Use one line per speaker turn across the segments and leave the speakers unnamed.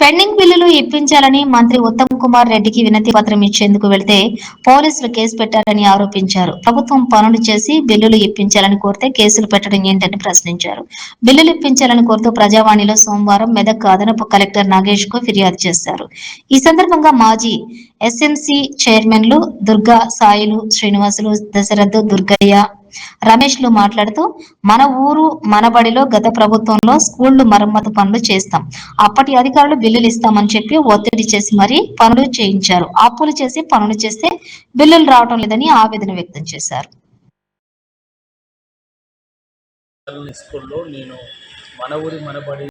Pending బిల్లులు ఇప్పించాలని మంత్రి ఉత్తమ్ కుమార్ రెడ్డికి వినతి పత్రం ఇచ్చేందుకు వెళ్తే పోలీసులు కేసు పెట్టారని ఆరోపించారు. ప్రభుత్వం పనులు చేసి బిల్లులు ఇప్పించాలని కోరితే కేసులు పెట్టడం ఏంటని ప్రశ్నించారు. బిల్లులు ఇప్పించాలని కోరుతూ ప్రజావాణిలో సోమవారం మెదక్ అదనపు కలెక్టర్ నాగేష్కు ఫిర్యాదు చేశారు. ఈ సందర్భంగా మాజీ ఎస్ఎంసి చైర్మన్లు దుర్గా సాయిలు శ్రీనివాసులు దశరథ్ దుర్గయ్య రమేష్లు మాట్లాడుతూ మన ఊరు మన బడిలో గత ప్రభుత్వంలో స్కూళ్ళు మరమ్మతు పనులు చేస్తాం. అప్పటి అధికారులు బిల్లులు ఇస్తామని చెప్పి ఒత్తిడి చేసి మరీ పనులు చేయించారు. అప్పులు చేసి పనులు చేస్తే బిల్లులు రావటం లేదని ఆవేదన వ్యక్తం చేశారు.
స్కూల్లో నేను మన ఊరి మనబడి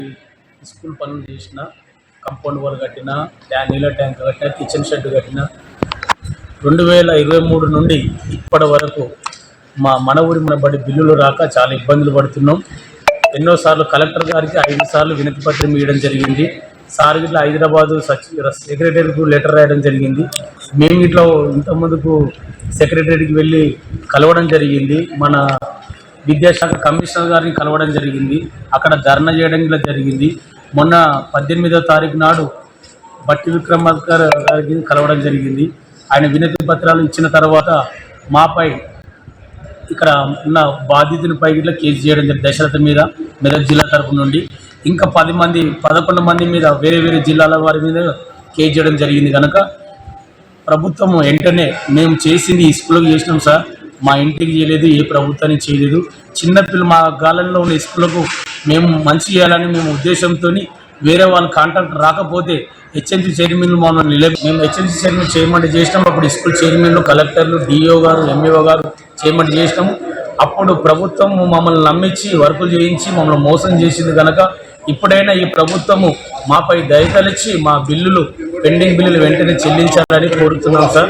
స్కూల్ పనులు చేసిన కంపౌండ్ వాల్ కట్టిన ట్యా- నీళ్ళ ట్యాంక్ కట్టిన కిచెన్ షెడ్ కట్టిన రెండు వేల ఇరవై మూడు నుండి ఇప్పటి వరకు మా మన ఊరి మనబడి బిల్లులు రాక చాలా ఇబ్బందులు పడుతున్నాం. ఎన్నోసార్లు కలెక్టర్ గారికి ఐదు సార్లు వినతి పత్రం ఇవ్వడం జరిగింది. సార్ ఇట్లా హైదరాబాదు సచి సెక్రటరీకి లెటర్ రాయడం జరిగింది. మేము ఇట్లా ఇంతకుముందుకు సెక్రటరీకి వెళ్ళి కలవడం జరిగింది. మన విద్యాశాఖ కమిషనర్ గారిని కలవడం జరిగింది. అక్కడ ధర్నా చేయడం కూడా జరిగింది. మొన్న పద్దెనిమిదో తారీఖు నాడు బట్టి విక్రమార్కర్ గారికి కలవడం జరిగింది. ఆయన వినతి పత్రాలు ఇచ్చిన తర్వాత మాపై ఇక్కడ ఉన్న బాధితునిపై ఇట్లా కేసు చేయడం జరిగింది దశరథ మీద మెదక్ జిల్లా తరపు నుండి. ఇంకా పది మంది పదకొండు మంది మీద వేరే వేరే జిల్లాల వారి మీద కేసు చేయడం జరిగింది కనుక ప్రభుత్వం వెంటనే మేము చేసింది ఈ స్కూల్కి చేసినాం సార్. మా ఇంటికి చేయలేదు ఏ ప్రభుత్వానికి చేయలేదు. చిన్నపిల్ల మా గాలంలో ఉన్న ఇసుకలకు మేము మంచి చేయాలని మేము ఉద్దేశంతో వేరే వాళ్ళ కాంట్రాక్ట్ రాకపోతే హెచ్ఎంసీ చైర్మన్లు మమ్మల్ని మేము హెచ్ఎంసీ చైర్మన్ చేయమంటే చేసినాం. అప్పుడు స్కూల్ చైర్మన్లు కలెక్టర్లు డిఓ గారు ఎంఈఓ గారు చేయమంటే చేసినాము. అప్పుడు ప్రభుత్వం మమ్మల్ని నమ్మించి వర్కులు చేయించి మమ్మల్ని మోసం చేసింది కనుక ఇప్పుడైనా ఈ ప్రభుత్వము మాపై దయతలిచ్చి మా బిల్లులు పెండింగ్ బిల్లులు వెంటనే చెల్లించాలని కోరుతున్నాం సార్.